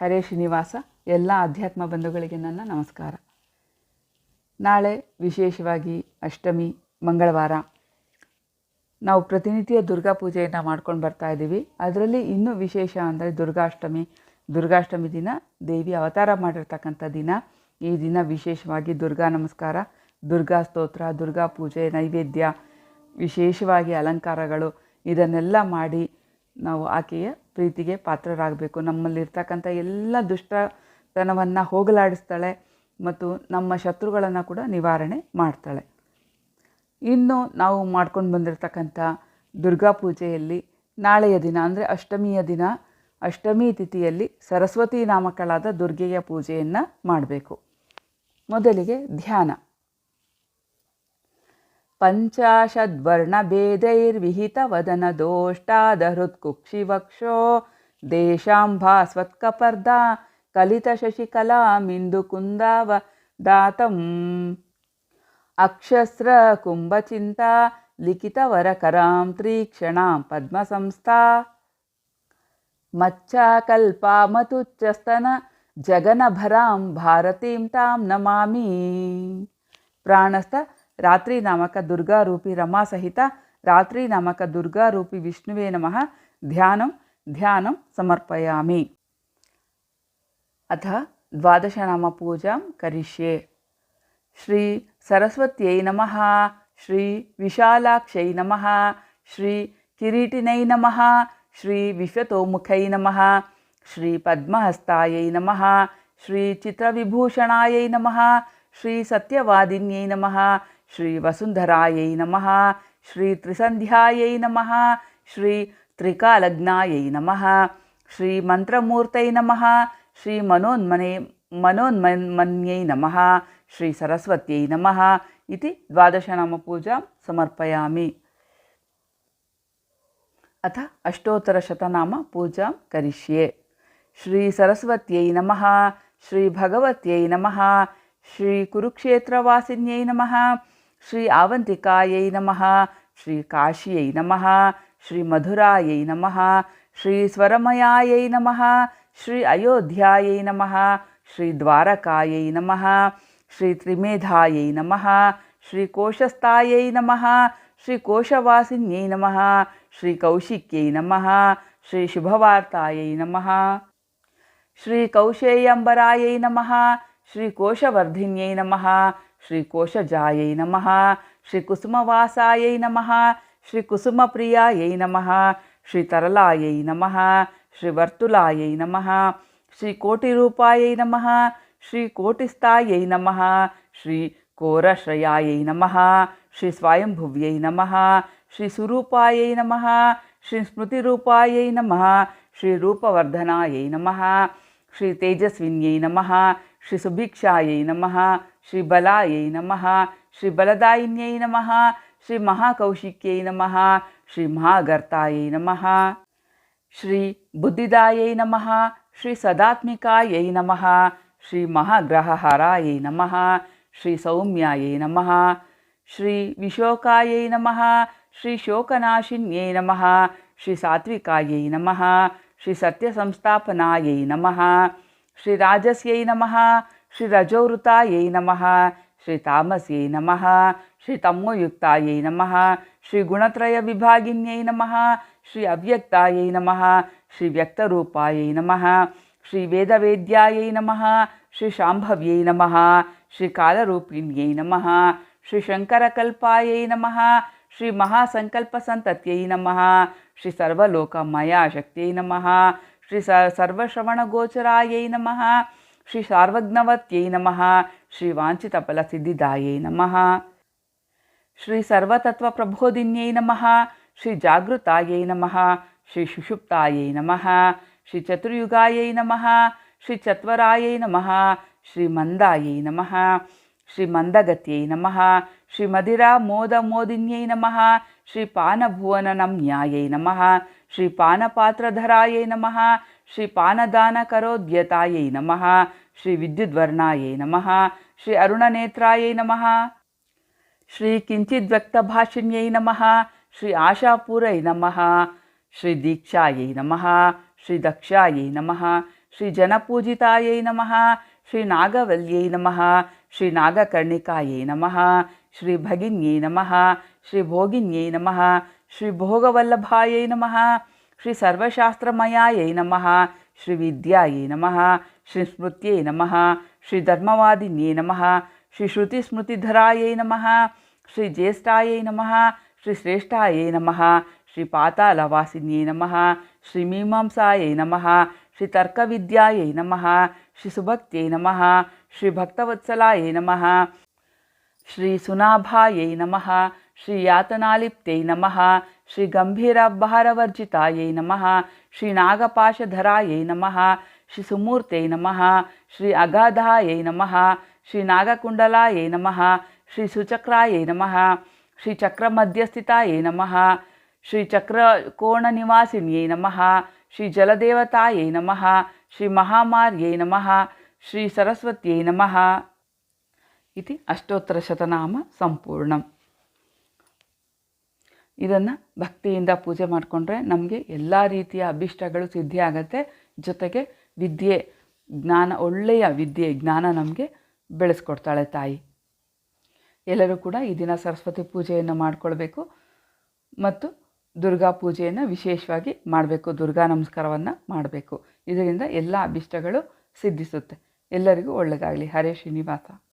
ಹರೇ ಶ್ರೀನಿವಾಸ, ಎಲ್ಲ ಆಧ್ಯಾತ್ಮ ಬಂಧುಗಳಿಗೆ ನನ್ನ ನಮಸ್ಕಾರ. ನಾಳೆ ವಿಶೇಷವಾಗಿ ಅಷ್ಟಮಿ, ಮಂಗಳವಾರ. ನಾವು ಪ್ರತಿನಿತ್ಯ ದುರ್ಗಾ ಪೂಜೆಯನ್ನು ಮಾಡ್ಕೊಂಡು ಬರ್ತಾ ಇದ್ದೀವಿ. ಅದರಲ್ಲಿ ಇನ್ನೂ ವಿಶೇಷ ಅಂದರೆ ದುರ್ಗಾಷ್ಟಮಿ. ದುರ್ಗಾಷ್ಟಮಿ ದಿನ ದೇವಿ ಅವತಾರ ಮಾಡಿರ್ತಕ್ಕಂಥ ದಿನ. ಈ ದಿನ ವಿಶೇಷವಾಗಿ ದುರ್ಗಾ ನಮಸ್ಕಾರ, ದುರ್ಗಾ ಸ್ತೋತ್ರ, ದುರ್ಗಾ ಪೂಜೆ, ನೈವೇದ್ಯ, ವಿಶೇಷವಾಗಿ ಅಲಂಕಾರಗಳು, ಇದನ್ನೆಲ್ಲ ಮಾಡಿ ನಾವು ಆಕೆಯ ಪ್ರೀತಿಗೆ ಪಾತ್ರರಾಗಬೇಕು. ನಮ್ಮಲ್ಲಿರ್ತಕ್ಕಂಥ ಎಲ್ಲ ದುಷ್ಟತನವನ್ನು ಹೋಗಲಾಡಿಸ್ತಾಳೆ ಮತ್ತು ನಮ್ಮ ಶತ್ರುಗಳನ್ನು ಕೂಡ ನಿವಾರಣೆ ಮಾಡ್ತಾಳೆ. ಇನ್ನು ನಾವು ಮಾಡ್ಕೊಂಡು ಬಂದಿರತಕ್ಕಂಥ ದುರ್ಗಾ ಪೂಜೆಯಲ್ಲಿ ನಾಳೆಯ ದಿನ ಅಂದರೆ ಅಷ್ಟಮಿಯ ದಿನ, ಅಷ್ಟಮಿ ತಿಥಿಯಲ್ಲಿ ಸರಸ್ವತಿ ನಾಮಕಳಾದ ದುರ್ಗೆಯ ಪೂಜೆಯನ್ನು ಮಾಡಬೇಕು. ಮೊದಲಿಗೆ ಧ್ಯಾನ. पञ्चाशद्वर्णभेदैर्विहितवदनदोष्टादहृत्कुक्षिवक्षो दोष्टा दहृत्कुक्षिवक्षो देशाम्भास्वत्कपर्दा कलितशिकलामिन्दुकुन्दावदातम् अक्षस्रकुम्भचिन्ता लिखितवरकरां त्रीक्षणां पद्मसंस्था। मच्चा जगनभरां भारतीं तां नमामि। प्राणस्थ ರಾತ್ರಿ ನಾಮಕ ದುರ್ಗಾರೂಪಿ ರಮಾ ಸಹಿತ ರಾತ್ರಿ ನಾಮಕ ದುರ್ಗಾರೂಪಿ ವಿಷ್ಣುವೇ ನಮಃ ಧ್ಯಾನಂ ಧ್ಯಾನಂ ಸಮರ್ಪಯಾಮಿ ಅಥ ದ್ವಾದಶನಾಮಪೂಜಾಂ ಕರಿಷ್ಯೆ ಶ್ರೀ ಸರಸ್ವತ್ಯೈ ನಮಃ ಶ್ರೀ ವಿಶಾಲಾಕ್ಷೈ ನಮಃ ಶ್ರೀ ಕಿರೀಟಿನೈ ನಮಃ ಶ್ರೀ ವಿಶ್ವತೋಮುಖೈ ನಮಃ ಶ್ರೀ ಪದ್ಮಹಸ್ತಾಯೈ ನಮಃ ಶ್ರೀ ಚಿತ್ರವಿಭೂಷಣಾಯೈ ನಮಃ ಶ್ರೀ ಸತ್ಯವಾದಿನ್ಯೈ श्रीवसुन्धरायै नमः श्रीत्रिसन्ध्यायै नमः श्रीत्रिकालग्नायै नमः श्रीमन्त्रमूर्तय नमः श्रीमनोन्मने मनोन्मन्मन्यै नमः श्रीसरस्वत्यै नमः इति द्वादशनामपूजां समर्पयामि। अथ अष्टोत्तरशतनामपूजां करिष्ये। श्रीसरस्वत्यै नमः श्रीभगवत्यै नमः श्रीकुरुक्षेत्रवासिन्यै नमः श्री आवंतिकाय नम श्री नमः नम श्री मधुराय नम श्री अयोध्यायै नमः श्रीद्वारकायै नम श्रीत्रिमेधायै नम श्रीकोशस्थायै नमः श्रीकोशवासिन्यै नमः श्रीकौशिक्यै नमः नम श्री श्रीकौशेयम्बरायै नम श्रीकोशवर्धि नम श्रीकोशजायै नमः, श्रीकुसुमवासायै नम, श्रीकुसुमप्रियायै नम, श्रीतरलायै नम, श्रीवर्तुलायै नम श्री स्वायंभुव्य नम श्री श्रीकोरश्रयायै नम श्री स्मृति नम श्री रूपवर्धनाय नम श्री नमः नम श्री श्रीसुभिक्षायै नम श्री बलाय नम श्री बलदायिन्यै नम श्री महाकौशिक्यै नम श्री महागर्ताय नम श्री बुद्धिदाय नम श्री सदात्मिकाय नम श्री महाग्रहहराय नम श्री सौम्याय नम श्री विशोकाय नम श्री शोकनाशिन्यै नम श्री सात्विकाय नम श्री सत्यसंस्थापनायै नम श्री राजस्यै नमः ಶ್ರೀ ಬಲದಾಯಿನ್ಯೈ ನಮಃ ಶ್ರೀ ಮಹಾಕೌಶಿಕ್ಯೈ ನಮಃ ಶ್ರೀ ಮಹಾಗರ್ತಾಯೈ ನಮಃ ಶ್ರೀ ಬುದ್ಧಿದಾಯೈ ನಮಃ ಶ್ರೀ ಸದಾತ್ಮಿಕಾಯೈ ನಮಃ ಶ್ರೀ ಮಹಾಗ್ರಹಹಾರಾಯೈ ನಮಃ ಶ್ರೀ ಸೌಮ್ಯಾಯೈ ನಮಃ ಶ್ರೀ ವಿಶೋಕಾಯೈ ನಮಃ ಶ್ರೀ ಶೋಕನಾಶಿನ್ಯೈ ನಮಃ ಶ್ರೀ ಸಾತ್ವಿಕಾಯೈ ನಮಃ ಶ್ರೀ ಸತ್ಯಸಂಸ್ಥಾಪನಾಯೈ ನಮಃ ಶ್ರೀ ರಾಜಸ್ಯೈ ನಮಃ ಶ್ರೀ ರಜೋವೃತಾಯೈ ನಮಃ ಶ್ರೀ ತಾಮಸ್ಯೈ ನಮಃ ಶ್ರೀ ತಮ್ಮೋಯುಕ್ತಾಯೈ ನಮಃ ಶ್ರೀ ಗುಣತ್ರಯ ವಿಭಾಗಿನ್ಯೈ ನಮಃ ಶ್ರೀ ಅವ್ಯಕ್ತಾಯೈ ನಮಃ ಶ್ರೀ ವ್ಯಕ್ತರೂಪಾಯೈ ನಮಃ ಶ್ರೀ ವೇದವೇದ್ಯಾಯೈ ನಮಃ ಶ್ರೀ ಶಾಂಭವ್ಯೈ ನಮಃ ಶ್ರೀ ಕಾಲರೂಪಿಣ್ಯೈ ನಮಃ ಶ್ರೀ ಶಂಕರಕಲ್ಪಾಯೈ ನಮಃ ಶ್ರೀ ಮಹಾಸಂಕಲ್ಪಸಂತತ್ಯೈ ನಮಃ ಶ್ರೀ ಸರ್ವಲೋಕಮಯಾ ಶಕ್ತಿಯೈ ನಮಃ ಶ್ರೀ ಸ ಸರ್ವಶ್ರವಣಗೋಚರಾಯೈ ನಮಃ ಶ್ರೀ ಸಾರ್ವಜ್ಞವತ್ಯೈ ನಮಃ ಶ್ರೀ ವಾಂಛಿತಫಲಸಿದ್ಧಿದಾಯೈ ನಮಃ ಶ್ರೀ ಸರ್ವತತ್ವಪ್ರಬೋಧಿನ್ಯೈ ನಮಃ ಶ್ರೀ ಜಾಗೃತಾಯೈ ನಮಃ ಶ್ರೀ ಸುಷುಪ್ತಾಯೈ ನಮಃ ಶ್ರೀ ಚತುರ್ಯುಗಾಯೈ ನಮಃ ಶ್ರೀ ಚತ್ವರಾಯೈ ನಮಃ ಶ್ರೀ ಮಂದಾಯೈ ನಮಃ ಶ್ರೀ ಮಂದಗತ್ಯೈ ನಮಃ ಶ್ರೀ ಮದಿರಾ ಮೋದ ಮೋದಿನ್ಯೈ ನಮಃ ಶ್ರೀ ಪಾನಭುವನನಮ್ಯಾಯೈ ನಮಃ ಶ್ರೀ ಪಾನಪಾತ್ರಧರಾಯೈ ನಮಃ श्री पानदानकरोद्यतायै नम श्री विद्युद्वर्णाय नम श्री अरुणनेत्राय नम श्री किञ्चिद्व्यक्तभाषिण्यै नम श्री आशापूर नम श्री दीक्षा नम श्री दक्षाय नम श्री जनपूजिताय नम श्री नागवल्य नम श्री नागकर्णिकाय नम श्री भगिन्ये नम श्री भोगिन्यै नमः श्री भोगवल्लभायै नमः ಶ್ರೀ ಸರ್ವಶಾಸ್ತ್ರಮಯಾಯೈ ನಮಃ ಶ್ರೀ ವಿದ್ಯಾಯೈ ನಮಃ ಶ್ರೀ ಸ್ಮೃತ್ಯೈ ನಮಃ ಶ್ರೀ ಧರ್ಮವಾದಿನ್ಯೈ ನಮಃ ಶ್ರೀ ಶ್ರುತಿಸ್ಮೃತಿಧರಾಯೈ ನಮಃ ಶ್ರೀ ಜ್ಯೇಷ್ಠಾಯೈ ನಮಃ ಶ್ರೀ ಶ್ರೇಷ್ಠಾಯೈ ನಮಃ ಶ್ರೀ ಪಾತಾಳವಾಸಿನ್ಯೈ ನಮಃ ಶ್ರೀ ಮೀಮಾಂಸಾಯೈ ನಮಃ ಶ್ರೀ ತರ್ಕವಿದ್ಯಾಯೈ ನಮಃ ಶ್ರೀ ಸುಭಕ್ತ್ಯೈ ನಮಃ ಶ್ರೀ ಭಕ್ತವತ್ಸಲಾಯೈ ನಮಃ ಶ್ರೀ ಸುನಾಭಾಯೈ ನಮಃ ಶ್ರೀ ಯಾತನಾಲಿಪ್ತೈ ನಮಃ श्रीगम्भीराब्बहारवर्जितायै नमः श्रीनागपाशधरायै नमः श्रीसुमूर्त्यै नमः श्री अगाधायै नमः श्रीनागकुण्डलायै नमः श्रीसुचक्रायै नमः श्रीचक्रमध्यस्थितायै नमः श्रीचक्रकोणनिवासिन्यै नमः श्रीजलदेवतायै नमः श्रीमहामार्यै नमः श्रीसरस्वत्यै नमः। इति अष्टोत्तरशतनाम सम्पूर्णम्। ಇದನ್ನು ಭಕ್ತಿಯಿಂದ ಪೂಜೆ ಮಾಡಿಕೊಂಡ್ರೆ ನಮಗೆ ಎಲ್ಲ ರೀತಿಯ ಅಭಿಷ್ಟಗಳು ಸಿದ್ಧಿ ಜೊತೆಗೆ ವಿದ್ಯೆ, ಜ್ಞಾನ, ಒಳ್ಳೆಯ ವಿದ್ಯೆ, ಜ್ಞಾನ ನಮಗೆ ಬೆಳೆಸ್ಕೊಡ್ತಾಳೆ ತಾಯಿ. ಎಲ್ಲರೂ ಕೂಡ ಈ ದಿನ ಸರಸ್ವತಿ ಪೂಜೆಯನ್ನು ಮಾಡಿಕೊಳ್ಬೇಕು ಮತ್ತು ದುರ್ಗಾ ಪೂಜೆಯನ್ನು ವಿಶೇಷವಾಗಿ ಮಾಡಬೇಕು, ದುರ್ಗಾ ನಮಸ್ಕಾರವನ್ನು ಮಾಡಬೇಕು. ಇದರಿಂದ ಎಲ್ಲ ಅಭಿಷ್ಟಗಳು ಸಿದ್ಧಿಸುತ್ತೆ. ಎಲ್ಲರಿಗೂ ಒಳ್ಳೆಯದಾಗಲಿ ಹರೇ ಶ್ರೀನಿವಾಸ.